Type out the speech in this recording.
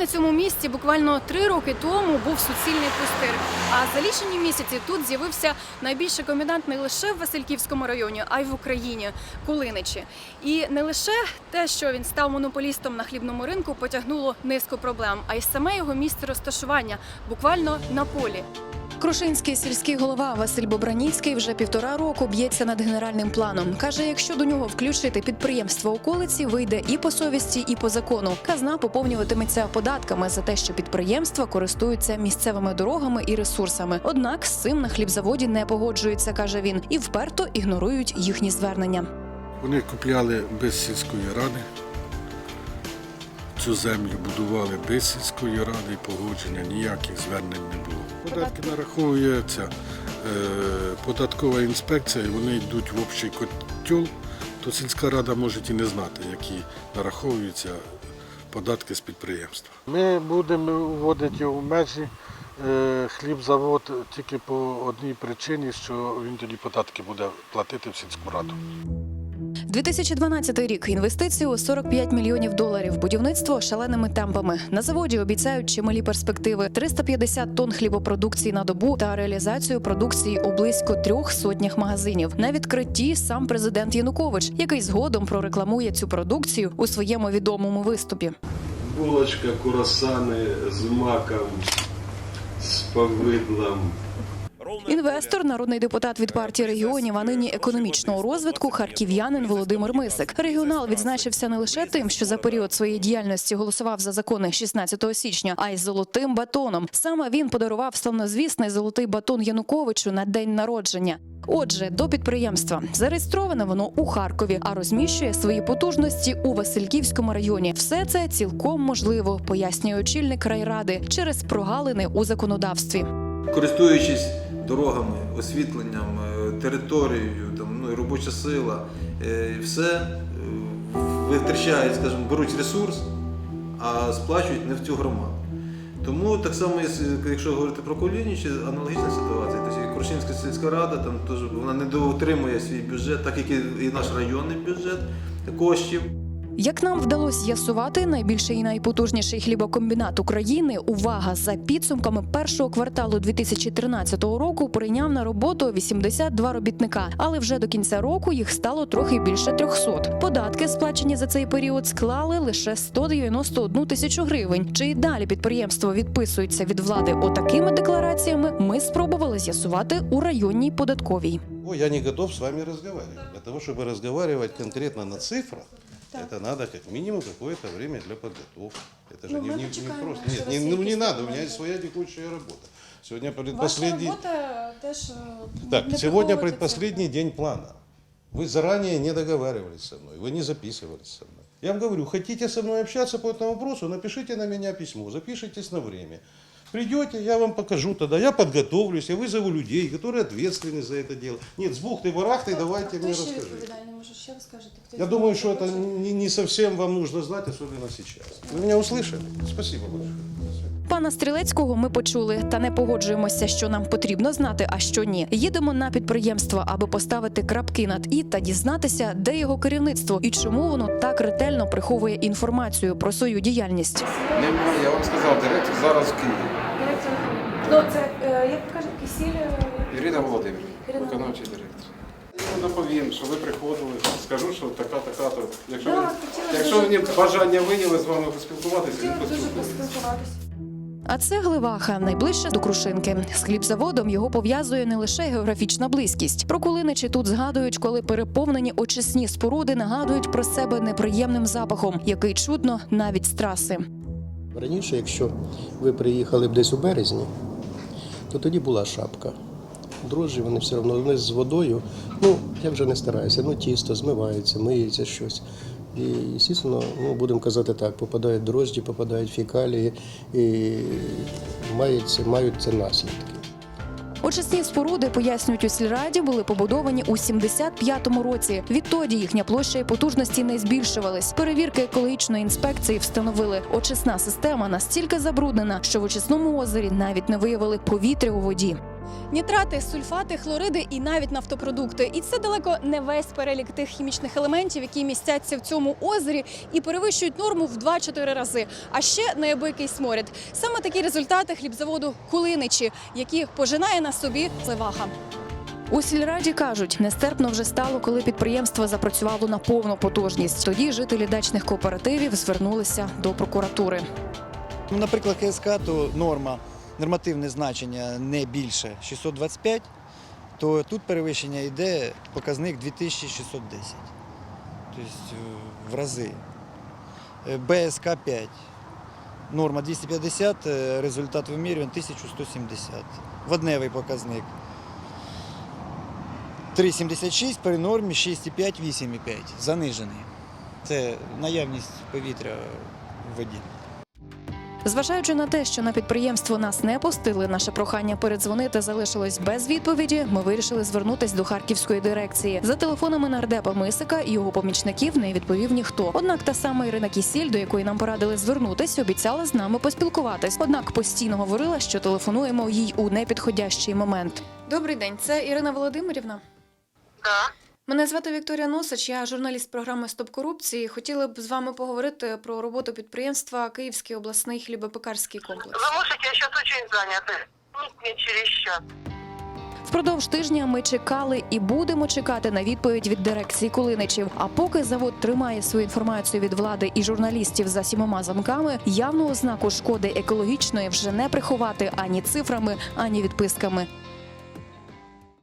на цьому місці буквально три роки тому був суцільний пустир. А за лічені місяці тут з'явився найбільший комендант не лише в Васильківському районі, а й в Україні Кулиничі. І не лише те, що він став монополістом на хлібному ринку, потягнуло низку проблем, а й саме його місце розташування буквально на полі. Крушинський сільський голова Василь Бобраніцький вже півтора року б'ється над генеральним планом. каже, якщо до нього включити підприємство околиці, вийде і по совісті, і по закону. Казна поповнюватиметься податками за те, що підприємства користуються місцевими дорогами і ресурсами. Однак з цим на хлібзаводі не погоджуються, каже він, і вперто ігнорують їхні звернення. Вони купляли без сільської ради. Цю землю будували без сільської ради і погодження, ніяких звернень не було. Податки нараховуються е, податкова інспекція, і вони йдуть в общий котел, то сільська рада може і не знати, які нараховуються податки з підприємства. Ми будемо вводити в межі е, хлібзавод тільки по одній причині, що він тоді податки буде платити в сільську раду. 2012 рік інвестиції у 45 мільйонів доларів. Будівництво шаленими темпами. На заводі обіцяють чималі перспективи: 350 тонн хлібопродукції на добу та реалізацію продукції у близько трьох сотнях магазинів. На відкритті сам президент Янукович, який згодом прорекламує цю продукцію у своєму відомому виступі. булочка, курасани з маком, з повидлом. Інвестор, народний депутат від партії регіонів, а нині економічного розвитку, харків'янин Володимир Мисик. Регіонал відзначився не лише тим, що за період своєї діяльності голосував за закони 16 січня, а й золотим батоном. Саме він подарував славнозвісний золотий батон Януковичу на день народження. Отже, до підприємства зареєстроване воно у Харкові, а розміщує свої потужності у Васильківському районі. Все це цілком можливо, пояснює очільник райради через прогалини у законодавстві. користуючись дорогами, освітленням, е, територією, там, ну, робоча сила, е, все е, витрачають, скажімо, беруть ресурс, а сплачують не в цю громаду. Тому так само, якщо- говорити про Колініч, аналогічна ситуація. Тобто Крушинська сільська рада там теж вона не доотримує свій бюджет, так як і наш районний бюджет коштів. Як нам вдалося з'ясувати, найбільший і найпотужніший хлібокомбінат України увага за підсумками першого кварталу 2013 року прийняв на роботу 82 робітника, але вже до кінця року їх стало трохи більше 300. Податки, сплачені за цей період, склали лише 191 тисячу гривень. Чи й далі підприємство відписується від влади отакими деклараціями? Ми спробували з'ясувати у районній податковій. Ой, я не готов с вами разговаривать. Для того, чтобы разговаривать конкретно на цифрах, это надо как минимум какое-то время для подготовки. Это же Ну, не, не- не просто. Нет, не, ну, не надо, у меня есть своя текущая работа. Сегодня Ваша предпоследний... робота теж е, Так, сегодня предпоследний день плана. Вы заранее не договаривались со мной, вы не записывались со мной. Я вам говорю, хотите со мной общаться по этому вопросу, напишите на меня письмо, запишитесь на время. Придете, я вам покажу тогда, я подготовлюсь, я вызову людей, которые ответственны за это дело. Нет, с бухты-барахты це. давайте Хто мне ще расскажите. відповідальний? Може, ще розкажете? Хто Я думаю, что это не, не совсем вам нужно знать, особенно сейчас. Вы меня услышали? Спасибо большое. Пана Стрілецького ми почули та не погоджуємося, що нам потрібно знати, а що ні. Їдемо на підприємство, аби поставити крапки над і та дізнатися, де його керівництво і чому воно так ретельно приховує інформацію про свою діяльність. Немає, я вам сказав, директор зараз в Києві. Директор. Ну, це, е, як кажуть, кисіль. е, Ірина Володимирівна, виконавчий директор. Я доповім, що ви приходили, скажу, що така, така, то. Якщо, Да, ви, якщо дуже- бажання виявили з вами поспілкуватися, дуже поспілкуватися. А це Гливаха, найближче до Крушинки. З хлібзаводом його пов'язує не лише географічна близькість. Про кулиничі тут згадують, коли переповнені очисні споруди нагадують про себе неприємним запахом, який чудно навіть з траси. Раніше, якщо ви приїхали б десь у березні, то тоді була шапка. Дрожжі вони все одно вони з водою. Ну, я вже не стараюся, ну тісто змивається, миється щось. І, звісно, ну, будемо казати так, попадають дрожжі, попадають фекалії і мають, мають це наслідки. Очисні споруди, пояснюють у сільраді, були побудовані у 75-му році. Відтоді їхня площа і потужності не збільшувались. Перевірки екологічної інспекції встановили, очисна система настільки забруднена, що в очисному озері навіть не виявили повітря у воді. Нітрати, сульфати, хлориди і навіть нафтопродукти. І це далеко не весь перелік тих хімічних елементів, які містяться в цьому озері і перевищують норму в 2-4 рази. А ще неабиякий сморід. Саме такі результати хлібзаводу Кулиничі, які пожинає на собі Леваха. У сільраді кажуть, нестерпно вже стало, коли підприємство запрацювало на повну потужність. Тоді жителі дачних кооперативів звернулися до прокуратури. Ну, наприклад, КСК, то норма, нормативне значення не більше 625, то тут перевищення йде показник 2610. Тобто е, в рази. Е, БСК 5. Норма 250, е, результат вимірювань 1170. Водневий показник. 3,76 при нормі 6,5, 8,5. Занижений. Це наявність повітря в воді. Зважаючи на те, що на підприємство нас не пустили, наше прохання передзвонити залишилось без відповіді. Ми вирішили звернутись до харківської дирекції. За телефонами нардепа Мисика і його помічників не відповів ніхто. Однак та сама Ірина Кісіль, до якої нам порадили звернутись, обіцяла з нами поспілкуватись. Однак постійно говорила, що телефонуємо їй у непідходящий момент. Добрий день, це Ірина Володимирівна. Да. Мене звати Вікторія Носич, я журналіст програми Стоп корупції. Хотіли б з вами поговорити про роботу підприємства Київський обласний хлібопекарський комплекс. Вы можете, я сейчас очень занята. Звоните мне. Впродовж тижня ми чекали і будемо чекати на відповідь від дирекції Кулиничів. А поки завод тримає свою інформацію від влади і журналістів за сімома замками, явного ознаку шкоди екологічної вже не приховати ані цифрами, ані відписками.